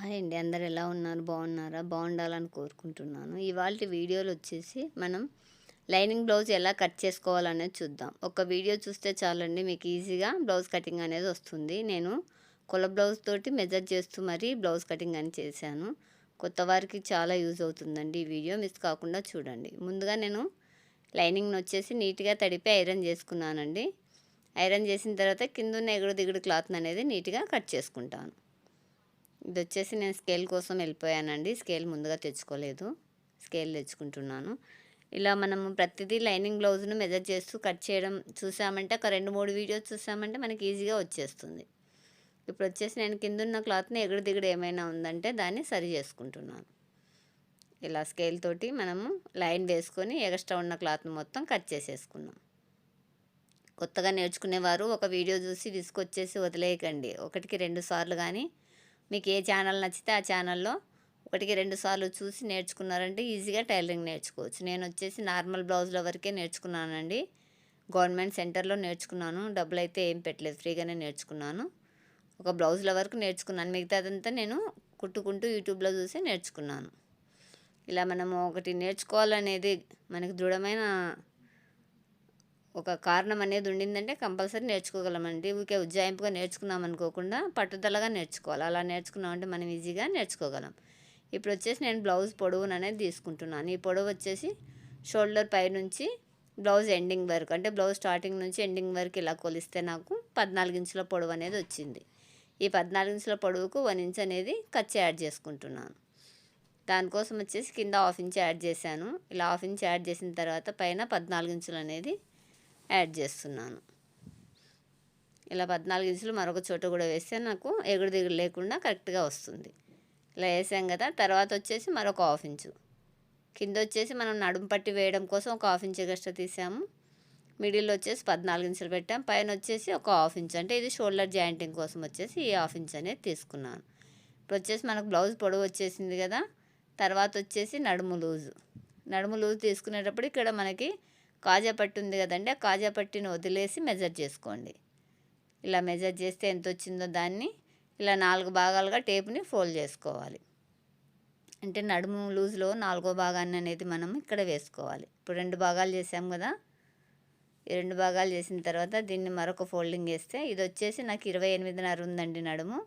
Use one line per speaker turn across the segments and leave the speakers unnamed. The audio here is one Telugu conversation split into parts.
హాయ్ అండి అందరు ఎలా ఉన్నారు? బాగున్నారా? బాగుండాలని కోరుకుంటున్నాను. ఇవాళ వీడియోలు వచ్చేసి మనం లైనింగ్ బ్లౌజ్ ఎలా కట్ చేసుకోవాలనేది చూద్దాం. ఒక వీడియో చూస్తే చాలండి మీకు ఈజీగా బ్లౌజ్ కటింగ్ అనేది వస్తుంది. నేను కుల బ్లౌజ్ తోటి మెజర్ చేస్తూ మరీ బ్లౌజ్ కటింగ్ అని చేశాను. కొత్త వారికి చాలా యూజ్ అవుతుందండి ఈ వీడియో. మిస్ కాకుండా చూడండి. ముందుగా నేను లైనింగ్ని వచ్చేసి నీట్గా తడిపి ఐరన్ చేసుకున్నానండి. ఐరన్ చేసిన తర్వాత కింద ఉన్న ఎగుడు దిగుడు క్లాత్ అనేది నీట్గా కట్ చేసుకుంటాను. ఇది వచ్చేసి నేను స్కేల్ కోసం వెళ్ళిపోయానండి. స్కేల్ ముందుగా తెచ్చుకోలేదు. స్కేల్ తెచ్చుకుంటున్నాను. ఇలా మనము ప్రతిదీ లైనింగ్ బ్లౌజ్ను మెజర్ చేస్తూ కట్ చేయడం చూసామంటే ఒక రెండు మూడు వీడియోస్ చూసామంటే మనకి ఈజీగా వచ్చేస్తుంది. ఇప్పుడు వచ్చేసి నేను కింద ఉన్న క్లాత్ని ఎగుడు దిగుడు ఏమైనా ఉందంటే దాన్ని సరి చేసుకుంటున్నాను. ఇలా స్కేల్ తోటి మనము లైన్ వేసుకొని ఎగస్ట్రా ఉన్న క్లాత్ని మొత్తం కట్ చేసేసుకున్నాం. కొత్తగా నేర్చుకునేవారు ఒక వీడియో చూసి విసుకొచ్చేసి వదిలేయకండి. ఒకటికి రెండు సార్లు కానీ మీకు ఏ ఛానల్ నచ్చితే ఆ ఛానల్లో ఒకటికి రెండు సార్లు చూసి నేర్చుకున్నారంటే ఈజీగా టైలరింగ్ నేర్చుకోవచ్చు. నేను వచ్చేసి నార్మల్ బ్లౌజ్ల వరకే నేర్చుకున్నానండి. గవర్నమెంట్ సెంటర్లో నేర్చుకున్నాను. డబ్బులు అయితే ఏం పెట్టలేదు. ఫ్రీగానే నేర్చుకున్నాను. ఒక బ్లౌజ్ల వరకు నేర్చుకున్నాను. మిగతాదంతా నేను కుట్టుకుంటూ యూట్యూబ్లో చూసి నేర్చుకున్నాను. ఇలా మనము ఒకటి నేర్చుకోవాలనేది మనకి దృఢమైన ఒక కారణం అనేది ఉండిందంటే కంపల్సరీ నేర్చుకోగలమండి. ఊరికే ఉజ్జాయింపుగా నేర్చుకున్నాం అనుకోకుండా పట్టుదలగా నేర్చుకోవాలి. అలా నేర్చుకున్నామంటే మనం ఈజీగా నేర్చుకోగలం. ఇప్పుడు వచ్చేసి నేను బ్లౌజ్ పొడవును అనేది తీసుకుంటున్నాను. ఈ పొడవు వచ్చేసి షోల్డర్ పై నుంచి బ్లౌజ్ ఎండింగ్ వరకు అంటే బ్లౌజ్ స్టార్టింగ్ నుంచి ఎండింగ్ వరకు ఇలా కొలిస్తే నాకు పద్నాలుగు ఇంచుల పొడవు అనేది వచ్చింది. ఈ పద్నాలుగు ఇంచుల పొడవుకు వన్ ఇంచ్ అనేది ఖర్చు యాడ్ చేసుకుంటున్నాను. దానికోసం వచ్చేసి కింద హాఫ్ ఇంచ్ యాడ్ చేశాను. ఇలా హాఫ్ ఇంచ్ యాడ్ చేసిన తర్వాత పైన పద్నాలుగు ఇంచులు అనేది యాడ్ చేస్తున్నాను. ఇలా పద్నాలుగు ఇంచులు మరొక చోట కూడా వేస్తే నాకు ఎగుడు దిగుడు లేకుండా కరెక్ట్గా వస్తుంది. ఇలా వేసాం కదా తర్వాత వచ్చేసి మరొక హాఫ్ ఇంచు. కింద వచ్చేసి మనం నడుము పట్టి వేయడం కోసం ఒక హాఫ్ ఇంచ్ ఎక్స్ట్రా తీసాము. మిడిల్ వచ్చేసి పద్నాలుగు ఇంచులు పెట్టాం. పైన వచ్చేసి ఒక హాఫ్ ఇంచ్. అంటే ఇది షోల్డర్ జాయింటింగ్ కోసం వచ్చేసి ఈ హాఫ్ ఇంచ్ అనేది తీసుకున్నాను. ఇప్పుడు వచ్చేసి మనకు బ్లౌజ్ పొడవు వచ్చేసింది కదా తర్వాత వచ్చేసి నడుము లూజు. నడుము లూజ్ తీసుకునేటప్పుడు ఇక్కడ మనకి కాజా పట్టి ఉంది కదండి ఆ కాజా పట్టిని వదిలేసి మెజర్ చేసుకోండి. ఇలా మెజర్ చేస్తే ఎంత వచ్చిందో దాన్ని ఇలా నాలుగు భాగాలుగా టేప్ని ఫోల్డ్ చేసుకోవాలి. అంటే నడుము లూజ్లో నాలుగో భాగాన్ని అనేది మనం ఇక్కడ వేసుకోవాలి. ఇప్పుడు రెండు భాగాలు చేసాం కదా ఈ రెండు భాగాలు చేసిన తర్వాత దీన్ని మరొక ఫోల్డింగ్ వేస్తే ఇది వచ్చేసి నాకు ఇరవై ఎనిమిదిన్నర ఉందండి నడుము.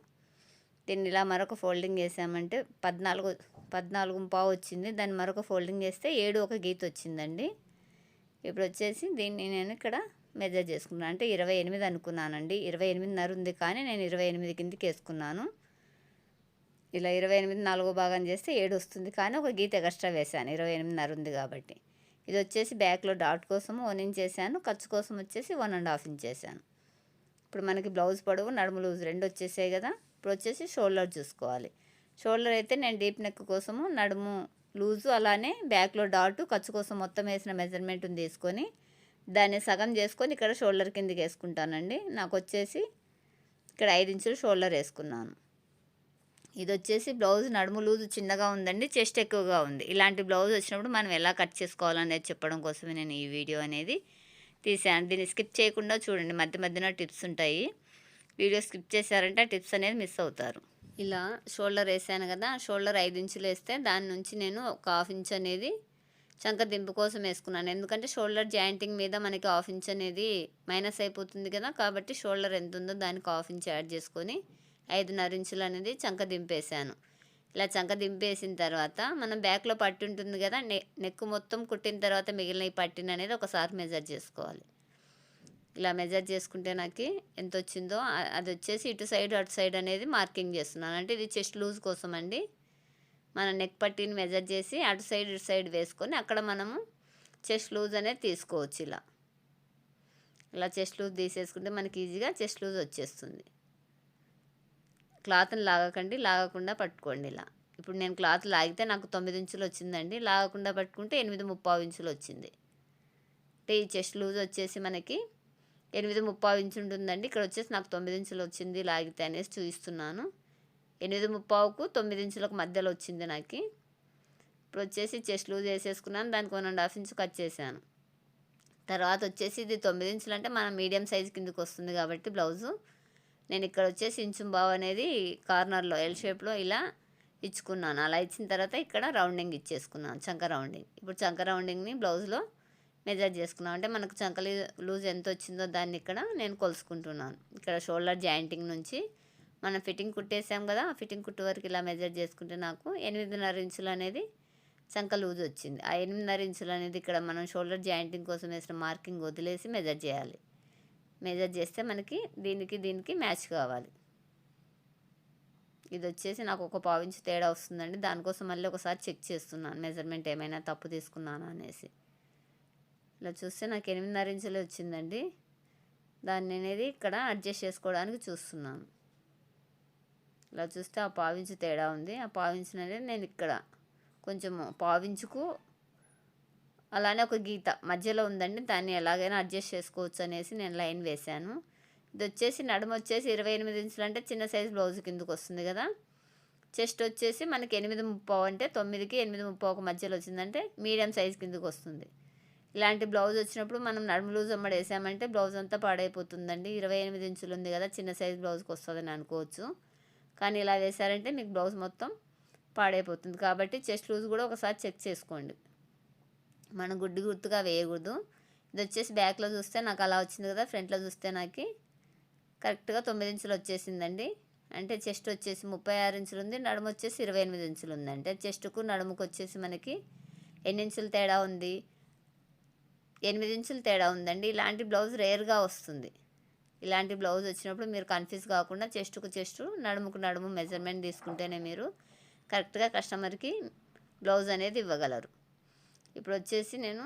దీన్ని ఇలా మరొక ఫోల్డింగ్ వేసామంటే పద్నాలుగు పద్నాలుగు పావు వచ్చింది. దాన్ని మరొక ఫోల్డింగ్ వేస్తే ఏడు ఒక గీత వచ్చిందండి ఇప్పుడు వచ్చేసి దీన్ని నేను ఇక్కడ మెజర్ చేసుకున్నాను. అంటే ఇరవై ఎనిమిది అనుకున్నానండి. ఇరవై ఎనిమిదిన్నర ఉంది కానీ నేను ఇరవై ఎనిమిది కిందకి వేసుకున్నాను ఇలా ఇరవై ఎనిమిది నాలుగో భాగం చేస్తే ఏడు వస్తుంది. కానీ ఒక గీత ఎక్స్ట్రా వేసాను ఇరవై ఎనిమిదిన్నర ఉంది కాబట్టి. ఇది వచ్చేసి బ్యాక్లో డాట్ కోసం వన్ ఇంచ్ చేశాను. ఖర్చు కోసం వచ్చేసి వన్ అండ్ హాఫ్ ఇంచ్ చేశాను. ఇప్పుడు మనకి బ్లౌజ్ పొడవు నడుము లూజ్ రెండు వచ్చేసాయి కదా. ఇప్పుడు వచ్చేసి షోల్డర్ చూసుకోవాలి. షోల్డర్ అయితే నేను డీప్ నెక్ కోసము నడుము లూజు అలానే బ్యాక్లో డాటు ఖర్చు కోసం మొత్తం వేసిన మెజర్మెంట్ని తీసుకొని దాన్ని సగం చేసుకొని ఇక్కడ షోల్డర్ కిందకి వేసుకుంటానండి. నాకు వచ్చేసి ఇక్కడ ఐదు ఇంచులు షోల్డర్ వేసుకున్నాను. ఇది వచ్చేసి బ్లౌజ్ నడుము లూజు చిన్నగా ఉందండి చెస్ట్ ఎక్కువగా ఉంది. ఇలాంటి బ్లౌజ్ వచ్చినప్పుడు మనం ఎలా కట్ చేసుకోవాలనేది చెప్పడం కోసమే నేను ఈ వీడియో అనేది తీసాను దీన్ని స్కిప్ చేయకుండా చూడండి మధ్య మధ్యన టిప్స్ ఉంటాయి. వీడియో స్కిప్ చేశారంటే టిప్స్ అనేది మిస్ అవుతారు. ఇలా షోల్డర్ వేసాను కదా షోల్డర్ ఐదు ఇంచులు వేస్తే దాని నుంచి నేను ఒక హాఫ్ ఇంచ్ అనేది చంక దింపు కోసం వేసుకున్నాను. ఎందుకంటే షోల్డర్ జాయింటింగ్ మీద మనకి హాఫ్ ఇంచ్ అనేది మైనస్ అయిపోతుంది కదా కాబట్టి షోల్డర్ ఎంత ఉందో దానికి హాఫ్ ఇంచ్ యాడ్ చేసుకొని ఐదున్నర ఇంచులు అనేది చంక దింపేసాను. ఇలా చంక దింపేసిన తర్వాత మనం బ్యాక్లో పట్టి ఉంటుంది కదా నె నెక్ మొత్తం కుట్టిన తర్వాత మిగిలిన ఈ పట్టిన అనేది ఒకసారి మెజర్ చేసుకోవాలి. ఇలా మెజర్ చేసుకుంటే నాకు ఎంత వచ్చిందో అది వచ్చేసి ఇటు సైడ్ అటు సైడ్ అనేది మార్కింగ్ చేస్తున్నాను. అంటే ఇది చెస్ట్ లూజ్ కోసం అండి మన నెక్ పట్టీని మెజర్ చేసి అటు సైడ్ ఇటు సైడ్ వేసుకొని అక్కడ మనము చెస్ట్ లూజ్ అనేది తీసుకోవచ్చు ఇలా. ఇలా చెస్ట్ లూజ్ తీసేసుకుంటే మనకి ఈజీగా చెస్ట్ లూజ్ వచ్చేస్తుంది. క్లాత్ని లాగకండి లాగకుండా పట్టుకోండి ఇలా. ఇప్పుడు నేను క్లాత్ లాగితే నాకు తొమ్మిది ఇంచులు వచ్చిందండి. లాగకుండా పట్టుకుంటే ఎనిమిది ముప్పావు ఇంచులు వచ్చింది. అంటే ఈ చెస్ట్ లూజ్ వచ్చేసి మనకి ఎనిమిది ముప్పావు ఇంచు ఉంటుందండి. ఇక్కడ వచ్చేసి నాకు తొమ్మిది ఇంచులు వచ్చింది. లాగితే అనేసి చూపిస్తున్నాను. ఎనిమిది ముప్పావుకు తొమ్మిది ఇంచులకు మధ్యలో వచ్చింది నాకు. ఇప్పుడు వచ్చేసి చెస్ట్ లూజ్ వేసేసుకున్నాను దానికి one and half inch cut చేశాను. తర్వాత వచ్చేసి ఇది తొమ్మిది ఇంచులు అంటే మన మీడియం సైజ్ కిందకి వస్తుంది కాబట్టి బ్లౌజు. నేను ఇక్కడ వచ్చేసి ఇంచు బావు అనేది కార్నర్లో ఎల్ షేప్లో ఇలా ఇచ్చుకున్నాను. అలా ఇచ్చిన తర్వాత ఇక్కడ రౌండింగ్ ఇచ్చేసుకున్నాను. చంక రౌండింగ్. ఇప్పుడు చంక రౌండింగ్ని బ్లౌజ్లో మెజర్ చేసుకున్నాం అంటే మనకు చంకలి లూజ్ ఎంత వచ్చిందో దాన్ని ఇక్కడ నేను కొలుసుకుంటున్నాను. ఇక్కడ షోల్డర్ జాయింటింగ్ నుంచి మనం ఫిట్టింగ్ కుట్టేసాం కదా ఆ ఫిట్టింగ్ కుట్టు వరకు ఇలా మెజర్ చేసుకుంటే నాకు ఎనిమిదిన్నర ఇంచులు అనేది చంక లూజ్ వచ్చింది. ఆ ఎనిమిదిన్నర ఇంచులు అనేది ఇక్కడ మనం షోల్డర్ జాయింటింగ్ కోసం వేసిన మార్కింగ్ వదిలేసి మెజర్ చేయాలి. మెజర్ చేస్తే మనకి దీనికి దీనికి మ్యాచ్ కావాలి. ఇది వచ్చేసి నాకు ఒక పావించి తేడా వస్తుందండి. దానికోసం మళ్ళీ ఒకసారి చెక్ చేస్తున్నాను. మెజర్మెంట్ ఏమైనా తప్పు తీసుకున్నాను అనేసి. ఇలా చూస్తే నాకు ఎనిమిదిన్నర ఇంచులే వచ్చిందండి. దాన్ని అనేది ఇక్కడ అడ్జస్ట్ చేసుకోవడానికి చూస్తున్నాను. ఇలా చూస్తే ఆ పావించు తేడా ఉంది. ఆ పావించు అనేది నేను ఇక్కడ కొంచెం పావించుకు అలానే ఒక గీత మధ్యలో ఉందండి. దాన్ని ఎలాగైనా అడ్జస్ట్ చేసుకోవచ్చు అనేసి నేను లైన్ వేశాను. ఇది వచ్చేసి నడుమ వచ్చేసి ఇరవై ఎనిమిది ఇంచులు అంటే చిన్న సైజ్ బ్లౌజ్ కిందకు వస్తుంది కదా. చెస్ట్ వచ్చేసి మనకి ఎనిమిది ముప్పావు అంటే తొమ్మిదికి ఎనిమిది ముప్పావుకు మధ్యలో వచ్చిందంటే మీడియం సైజ్ కిందకు వస్తుంది. ఇలాంటి బ్లౌజ్ వచ్చినప్పుడు మనం నడుము లూజ్ అమ్మడి వేసామంటే బ్లౌజ్ అంతా పాడైపోతుందండి. ఇరవై ఎనిమిది ఇంచులు ఉంది కదా చిన్న సైజ్ బ్లౌజ్కి వస్తుందని అనుకోవచ్చు. కానీ ఇలా వేసారంటే మీకు బ్లౌజ్ మొత్తం పాడైపోతుంది. కాబట్టి చెస్ట్ లూజ్ కూడా ఒకసారి చెక్ చేసుకోండి. మనం గుడ్డి గుర్తుగా వేయకూడదు. ఇది వచ్చేసి బ్యాక్లో చూస్తే నాకు అలా వచ్చింది కదా ఫ్రంట్లో చూస్తే నాకు కరెక్ట్గా తొమ్మిది ఇంచులు వచ్చేసిందండి. అంటే చెస్ట్ వచ్చేసి ముప్పై ఆరు ఇంచులు ఉంది నడుము వచ్చేసి ఇరవై ఎనిమిది ఇంచులు ఉంది. అంటే చెస్ట్కు నడుముకు వచ్చేసి మనకి ఎన్ని ఇంచులు తేడా ఉంది? ఎనిమిది ఇంచులు తేడా ఉందండి. ఇలాంటి బ్లౌజ్ రేర్గా వస్తుంది. ఇలాంటి బ్లౌజ్ వచ్చినప్పుడు మీరు కన్ఫ్యూజ్ కాకుండా చెస్ట్కు చెస్ట్ నడుముకు నడుము మెజర్మెంట్ తీసుకుంటేనే మీరు కరెక్ట్గా కస్టమర్కి బ్లౌజ్ అనేది ఇవ్వగలరు. ఇప్పుడు వచ్చేసి నేను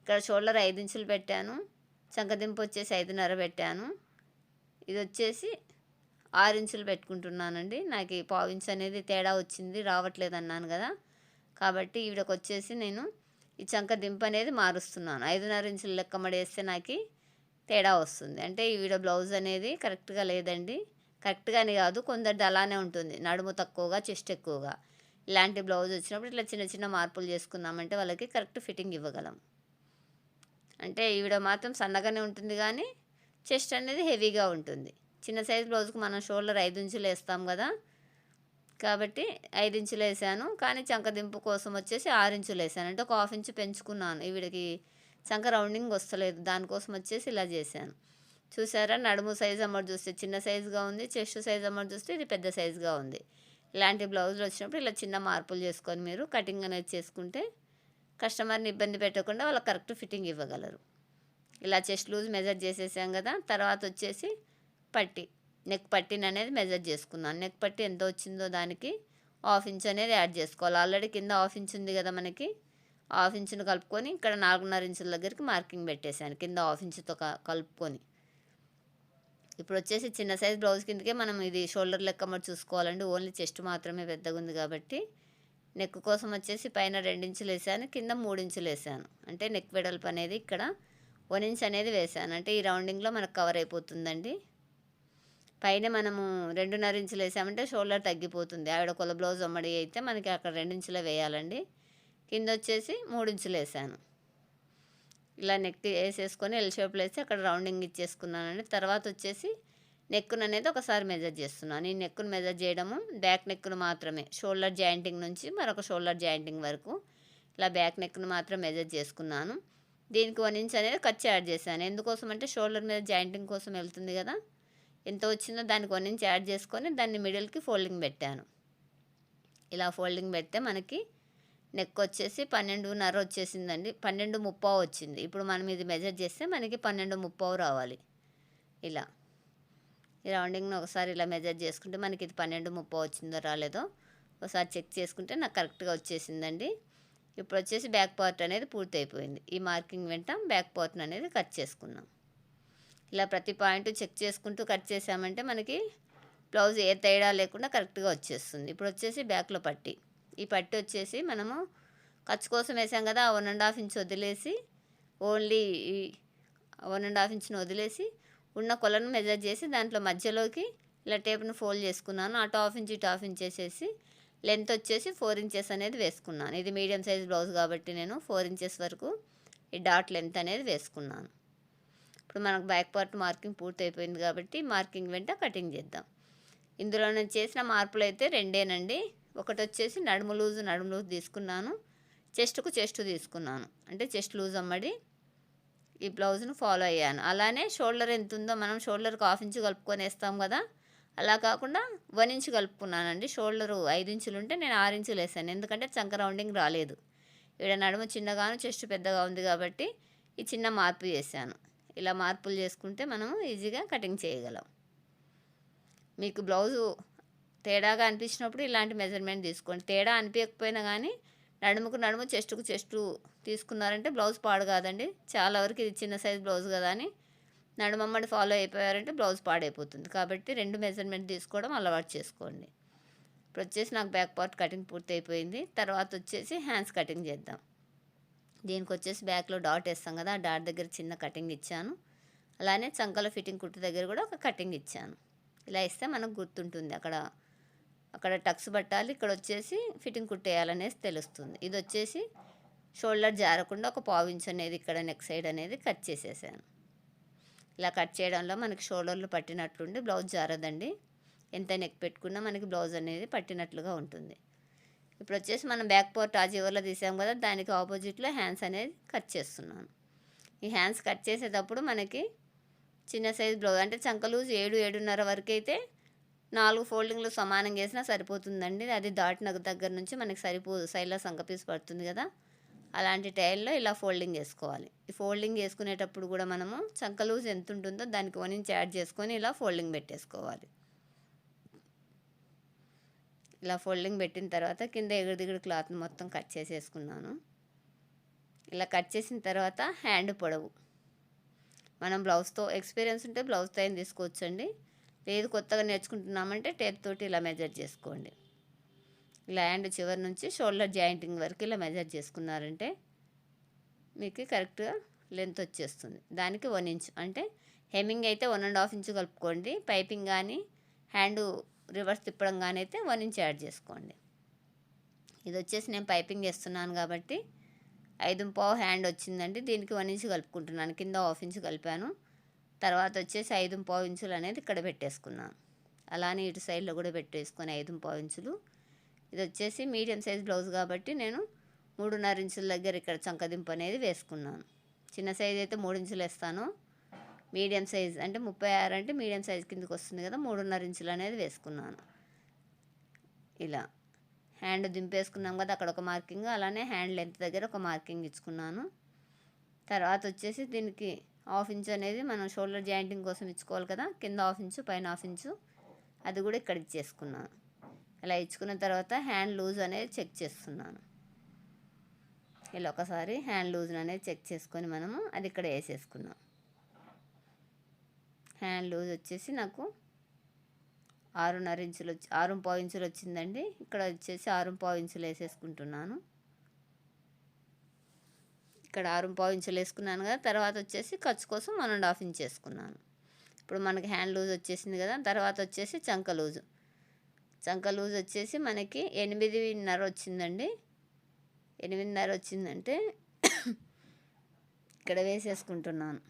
ఇక్కడ షోల్డర్ ఐదు ఇంచులు పెట్టాను చంకదింపు వచ్చేసి ఐదున్నర పెట్టాను. ఇది వచ్చేసి ఆరు ఇంచులు పెట్టుకుంటున్నానండి. నాకు ఈ పావు ఇంచు అనేది తేడా వచ్చింది. రావట్లేదు అన్నాను కదా. కాబట్టి ఈవిడకి వచ్చేసి నేను ఈ చంక దింపు అనేది మారుస్తున్నాను. ఐదున్నర ఇంచులు లెక్క మడేస్తే నాకు తేడా వస్తుంది. అంటే ఈవిడ బ్లౌజ్ అనేది కరెక్ట్గా లేదండి. కరెక్ట్గానే కాదు కొందరిది అలానే ఉంటుంది. నడుము తక్కువగా చెస్ట్ ఎక్కువగా. ఇలాంటి బ్లౌజ్ వచ్చినప్పుడు ఇట్లా చిన్న చిన్న మార్పులు చేసుకున్నామంటే వాళ్ళకి కరెక్ట్ ఫిట్టింగ్ ఇవ్వగలం. అంటే ఈవిడ మాత్రం సన్నగానే ఉంటుంది కానీ చెస్ట్ అనేది హెవీగా ఉంటుంది. చిన్న సైజ్ బ్లౌజ్కి మనం షోల్డర్ ఐదు ఇంచులు వేస్తాం కదా కాబట్టి ఐదు ఇంచులు వేసాను కానీ చంకదింపు కోసం వచ్చేసి ఆరు ఇంచులు వేసాను అంటే ఒక హాఫ్ ఇంచు పెంచుకున్నాను. ఈవిడకి చంక రౌండింగ్ వస్తలేదు. దానికోసం వచ్చేసి ఇలా చేశాను. చూసారా? నడుము సైజ్ అమ్మడు చూస్తే చిన్న సైజుగా ఉంది. చెస్ట్ సైజ్ అమ్మడు చూస్తే ఇది పెద్ద సైజుగా ఉంది. ఇలాంటి బ్లౌజులు వచ్చినప్పుడు ఇలా చిన్న మార్పులు చేసుకొని మీరు కటింగ్ అనేది చేసుకుంటే కస్టమర్ని ఇబ్బంది పెట్టకుండా వాళ్ళకి కరెక్ట్ ఫిట్టింగ్ ఇవ్వగలరు. ఇలా చెస్ట్ లూజ్ మెజర్ చేసేసాం కదా? తర్వాత వచ్చేసి పట్టి. నెక్ పట్టిని అనేది మెజర్ చేసుకున్నాను నెక్ పట్టి ఎంత వచ్చిందో దానికి హాఫ్ ఇంచ్ అనేది యాడ్ చేసుకోవాలి. ఆల్రెడీ కింద హాఫ్ ఇంచ్ ఉంది కదా మనకి. హాఫ్ ఇంచును కలుపుకొని ఇక్కడ నాలుగున్నర ఇంచుల దగ్గరికి మార్కింగ్ పెట్టేశాను. కింద హాఫ్ ఇంచుతో కలుపుకొని. ఇప్పుడు వచ్చేసి చిన్న సైజ్ బ్లౌజ్ కిందకే మనం ఇది షోల్డర్ లెక్క మరి చూసుకోవాలండి. ఓన్లీ చెస్ట్ మాత్రమే పెద్దగా ఉంది కాబట్టి. నెక్ కోసం వచ్చేసి పైన రెండించులు వేసాను. కింద మూడించులు వేసాను. అంటే నెక్ వెడల్పు అనేది ఇక్కడ వన్ ఇంచ్ అనేది వేసాను. అంటే ఈ రౌండింగ్లో మనకు కవర్ అయిపోతుందండి. పైన మనము రెండున్నర ఇంచులు వేసామంటే షోల్డర్ తగ్గిపోతుంది. ఆవిడ కొల బ్లౌజ్ అమ్మడి అయితే మనకి అక్కడ రెండించులే వేయాలండి. కింద వచ్చేసి మూడించులు వేసాను. ఇలా నెక్ వేసేసుకొని ఎల్ షేప్లో వేసి అక్కడ రౌండింగ్ ఇచ్చేసుకున్నానండి. తర్వాత వచ్చేసి నెక్కును అనేది ఒకసారి మెజర్ చేస్తున్నాను. ఈ నెక్కును మెజర్ చేయడము బ్యాక్ నెక్కును మాత్రమే. షోల్డర్ జాయింటింగ్ నుంచి మరొక షోల్డర్ జాయింటింగ్ వరకు ఇలా బ్యాక్ నెక్ను మాత్రం మెజర్ చేసుకున్నాను. దీనికి వన్ ఇంచ్ అనేది ఖర్చు యాడ్ చేశాను. ఎందుకోసం అంటే షోల్డర్ మీద జాయింటింగ్ కోసం వెళ్తుంది కదా. ఎంత వచ్చిందో దానికి వన్ ఇంచ్ యాడ్ చేసుకొని దాన్ని మిడిల్కి ఫోల్డింగ్ పెట్టాను. ఇలా ఫోల్డింగ్ పెడితే మనకి నెక్ వచ్చేసి పన్నెండున్నర వచ్చేసిందండి. పన్నెండు ముప్పావు వచ్చింది. ఇప్పుడు మనం ఇది మెజర్ చేస్తే మనకి పన్నెండు ముప్పావు రావాలి. ఇలా. ఈ రౌండింగ్ను ఒకసారి ఇలా మెజర్ చేసుకుంటే మనకి ఇది పన్నెండు ముప్పావు వచ్చిందో రాలేదో ఒకసారి చెక్ చేసుకుంటే నాకు కరెక్ట్గా వచ్చేసిందండి. ఇప్పుడు వచ్చేసి బ్యాక్ పార్ట్ అనేది పూర్తయిపోయింది. ఈ మార్కింగ్ వెంట బ్యాక్ పార్ట్ అనేది కట్ చేసుకున్నాం. ఇలా ప్రతి పాయింట్ చెక్ చేసుకుంటూ కట్ చేసామంటే మనకి బ్లౌజ్ ఏ తేడా లేకుండా కరెక్ట్గా వచ్చేస్తుంది. ఇప్పుడు వచ్చేసి బ్యాక్లో పట్టి. ఈ పట్టి వచ్చేసి మనము ఖర్చు కోసం వేసాం కదా వన్ అండ్ హాఫ్ ఇంచ్ వదిలేసి ఓన్లీ వన్ అండ్ హాఫ్ ఇంచ్ని వదిలేసి ఉన్న కొలను మెజర్ చేసి దాంట్లో మధ్యలోకి ఇలా టేప్ను ఫోల్డ్ చేసుకున్నాను. అటు హాఫ్ ఇంచ్ ఇటు హాఫ్ ఇంచ్ వేసేసి లెంత్ వచ్చేసి ఫోర్ ఇంచెస్ అనేది వేసుకున్నాను. ఇది మీడియం సైజ్ బ్లౌజ్ కాబట్టి నేను ఫోర్ ఇంచెస్ వరకు ఈ డాట్ లెంత్ అనేది వేసుకున్నాను. ఇప్పుడు మనకు బ్యాక్ పార్ట్ మార్కింగ్ పూర్తయిపోయింది కాబట్టి మార్కింగ్ వెంట కటింగ్ చేద్దాం. ఇందులో నేను చేసిన మార్పులు అయితే రెండేనండి. ఒకటి వచ్చేసి నడుము లూజు నడుము లూజు తీసుకున్నాను. చెస్ట్కు చెస్ట్ తీసుకున్నాను. అంటే చెస్ట్ లూజ్ అమ్మడి ఈ బ్లౌజ్ను ఫాలో అయ్యాను. అలానే షోల్డర్ ఎంత ఉందో మనం షోల్డర్కి హాఫ్ ఇంచు కలుపుకొని వేస్తాం కదా. అలా కాకుండా వన్ ఇంచు కలుపుకున్నానండి. షోల్డరు ఐదు ఇంచులు ఉంటే నేను ఆరు ఇంచులు వేసాను. ఎందుకంటే చంక రౌండింగ్ రాలేదు. ఇక్కడ నడుము చిన్నగాను చెస్ట్ పెద్దగా ఉంది కాబట్టి ఈ చిన్న మార్పు చేశాను. ఇలా మార్పులు చేసుకుంటే మనం ఈజీగా కటింగ్ చేయగలం. మీకు బ్లౌజు తేడాగా అనిపించినప్పుడు ఇలాంటి మెజర్మెంట్ తీసుకోండి. తేడా అనిపించకపోయినా కానీ నడుముకు నడుము చెస్టుకు చెస్టు తీసుకున్నారంటే బ్లౌజ్ పాడు కాదండి. చాలా వరకు ఇది చిన్న సైజ్ బ్లౌజ్ కదా అని నడుమమ్మడి ఫాలో అయిపోయారంటే బ్లౌజ్ పాడైపోతుంది. కాబట్టి రెండు మెజర్మెంట్ తీసుకోవడం అలవాటు చేసుకోండి. ఇప్పుడు వచ్చేసి నాకు బ్యాక్ పార్ట్ కటింగ్ పూర్తి అయిపోయింది తర్వాత వచ్చేసి హ్యాండ్స్ కటింగ్ చేద్దాం. దీనికి వచ్చేసి బ్యాక్లో డాట్ వేస్తాం కదా ఆ డాట్ దగ్గర చిన్న కటింగ్ ఇచ్చాను. అలానే చంకల ఫిట్టింగ్ కుట్టు దగ్గర కూడా ఒక కటింగ్ ఇచ్చాను. ఇలా ఇస్తే మనకు గుర్తుంటుంది. అక్కడ అక్కడ టక్స్ పట్టాలి ఇక్కడ వచ్చేసి ఫిట్టింగ్ కుట్టేయాలనేది తెలుస్తుంది. ఇది వచ్చేసి షోల్డర్ జారకుండా ఒక పావించ్ అనేది ఇక్కడ నెక్ సైడ్ అనేది కట్ చేసేసాను. ఇలా కట్ చేయడంలో మనకి షోల్డర్లు పట్టినట్లుండి బ్లౌజ్ జారదండి. ఎంత నెక్ పెట్టుకున్నా మనకి బ్లౌజ్ అనేది పట్టినట్లుగా ఉంటుంది. ఇప్పుడు వచ్చేసి మనం బ్యాక్ పోర్ట్ ఆ చివర్లో తీసాం కదా దానికి ఆపోజిట్లో హ్యాండ్స్ అనేది కట్ చేస్తున్నాను. ఈ హ్యాండ్స్ కట్ చేసేటప్పుడు మనకి చిన్న సైజ్ బ్లౌజ్ అంటే చంకలూజ్ ఏడు ఏడున్నర వరకు అయితే నాలుగు ఫోల్డింగ్లు సమానం వేసినా సరిపోతుందండి. అది దాటిన దగ్గర నుంచి మనకి సరిపోదు సైడ్లో సంక పీస్ పడుతుంది కదా. అలాంటి టైల్లో ఇలా ఫోల్డింగ్ వేసుకోవాలి ఈ ఫోల్డింగ్ వేసుకునేటప్పుడు కూడా మనము చంక లూజ్ ఎంత ఉంటుందో దానికి వన్ ఇంచ్ యాడ్ చేసుకొని ఇలా ఫోల్డింగ్ పెట్టేసుకోవాలి. ఇలా ఫోల్డింగ్ పెట్టిన తర్వాత కింద ఎగుడు దిగుడు క్లాత్ మొత్తం కట్ చేసేసుకున్నాను. ఇలా కట్ చేసిన తర్వాత హ్యాండ్ పొడవు. మనం బ్లౌజ్తో ఎక్స్పీరియన్స్ ఉంటే బ్లౌజ్తో అయిన తీసుకోవచ్చండి? లేదు కొత్తగా నేర్చుకుంటున్నామంటే టేప్ తోటి ఇలా మెజర్ చేసుకోండి. ఇలా హ్యాండ్ చివరి నుంచి షోల్డర్ జాయింటింగ్ వరకు ఇలా మెజర్ చేసుకున్నారంటే మీకు కరెక్ట్గా లెంత్ వచ్చేస్తుంది. దానికి వన్ ఇంచ్ అంటే హెమ్మింగ్ అయితే వన్ అండ్ హాఫ్ ఇంచ్ కలుపుకోండి. పైపింగ్ కానీ హ్యాండ్ రివర్స్ తిప్పడం అయితే వన్ ఇంచ్ యాడ్ చేసుకోండి. ఇది వచ్చేసి నేను పైపింగ్ వేస్తున్నాను కాబట్టి ఐదు పావు హ్యాండ్ వచ్చిందండి. దీనికి వన్ ఇంచ్ కలుపుకుంటున్నాను. కింద హాఫ్ ఇంచ్ కలిపాను. తర్వాత వచ్చేసి ఐదు పావు ఇంచులు అనేది ఇక్కడ పెట్టేసుకున్నాను. అలానే ఇటు సైడ్లో కూడా పెట్టేసుకొని ఐదు పావు ఇంచులు. ఇది వచ్చేసి మీడియం సైజ్ బ్లౌజ్ కాబట్టి నేను మూడున్నర ఇంచుల దగ్గర ఇక్కడ చంకదింపు అనేది వేసుకున్నాను. చిన్న సైజ్ అయితే మూడు ఇంచులు వేస్తాను. మీడియం సైజ్ అంటే ముప్పై ఆరు అంటే మీడియం సైజ్ కిందకి వస్తుంది కదా మూడున్నర ఇంచులు అనేది వేసుకున్నాను. ఇలా హ్యాండ్ దింపేసుకున్నాం కదా అక్కడ ఒక మార్కింగ్ అలానే హ్యాండ్ లెంత్ దగ్గర ఒక మార్కింగ్ ఇచ్చుకున్నాను. తర్వాత వచ్చేసి దీనికి హాఫ్ ఇంచు అనేది మనం షోల్డర్ జాయింటింగ్ కోసం ఇచ్చుకోవాలి కదా కింద హాఫ్ ఇంచు పైన హాఫ్ ఇంచు అది కూడా ఇక్కడ ఇచ్చేసుకున్నాను. ఇలా ఇచ్చుకున్న తర్వాత హ్యాండ్ లూజ్ అనేది చెక్ చేస్తున్నాను. ఇలా ఒకసారి హ్యాండ్ లూజ్ అనేది చెక్ చేసుకొని మనము అది ఇక్కడ వేసేసుకున్నాం. హ్యాండ్ లూజ్ వచ్చేసి నాకు ఆరున్నర ఇంచులు వచ్చి ఆరు పావు ఇంచులు వచ్చిందండి. ఇక్కడ వచ్చేసి ఆరు పావు ఇంచులు వేసేసుకుంటున్నాను. ఇక్కడ ఆరు పావు ఇంచులు వేసుకున్నాను కదా తర్వాత వచ్చేసి ఖర్చు కోసం వన్ అండ్ హాఫ్ ఇంచ్ వేసుకున్నాను. ఇప్పుడు మనకి హ్యాండ్ లూజ్ వచ్చేసింది కదా తర్వాత వచ్చేసి చంక లూజు. చంక లూజ్ వచ్చేసి మనకి ఎనిమిదిన్నర వచ్చిందండి. ఎనిమిదిన్నర వచ్చిందంటే ఇక్కడ వేసేసుకుంటున్నాను.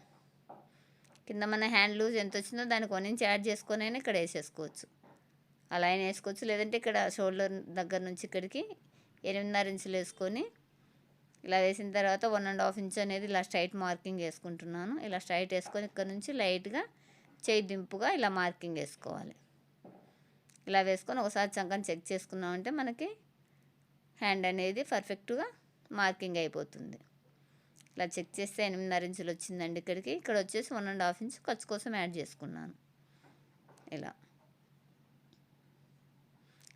కింద మన హ్యాండ్ లూజ్ ఎంత వచ్చిందో దానికి వన్ ఇంచ్ యాడ్ చేసుకొని అయినా ఇక్కడ వేసేసుకోవచ్చు. అలా అయినా వేసుకోవచ్చు. లేదంటే ఇక్కడ షోల్డర్ దగ్గర నుంచి ఇక్కడికి ఎనిమిదిన్నర ఇంచులు వేసుకొని ఇలా వేసిన తర్వాత వన్ అండ్ హాఫ్ ఇంచ్ అనేది ఇలా స్ట్రైట్ మార్కింగ్ వేసుకుంటున్నాను. ఇలా స్ట్రైట్ వేసుకొని ఇక్కడ నుంచి లైట్గా చేయి దింపుగా ఇలా మార్కింగ్ వేసుకోవాలి. ఇలా వేసుకొని ఒకసారి చంకని చెక్ చేసుకున్నామంటే మనకి హ్యాండ్ అనేది పర్ఫెక్ట్గా మార్కింగ్ అయిపోతుంది. ఇలా చెక్ చేస్తే ఎనిమిదిన్నర ఇంచులు వచ్చిందండి ఇక్కడికి. ఇక్కడ వచ్చేసి వన్ అండ్ హాఫ్ ఇంచ్ ఖర్చు కోసం యాడ్ చేసుకున్నాను. ఇలా.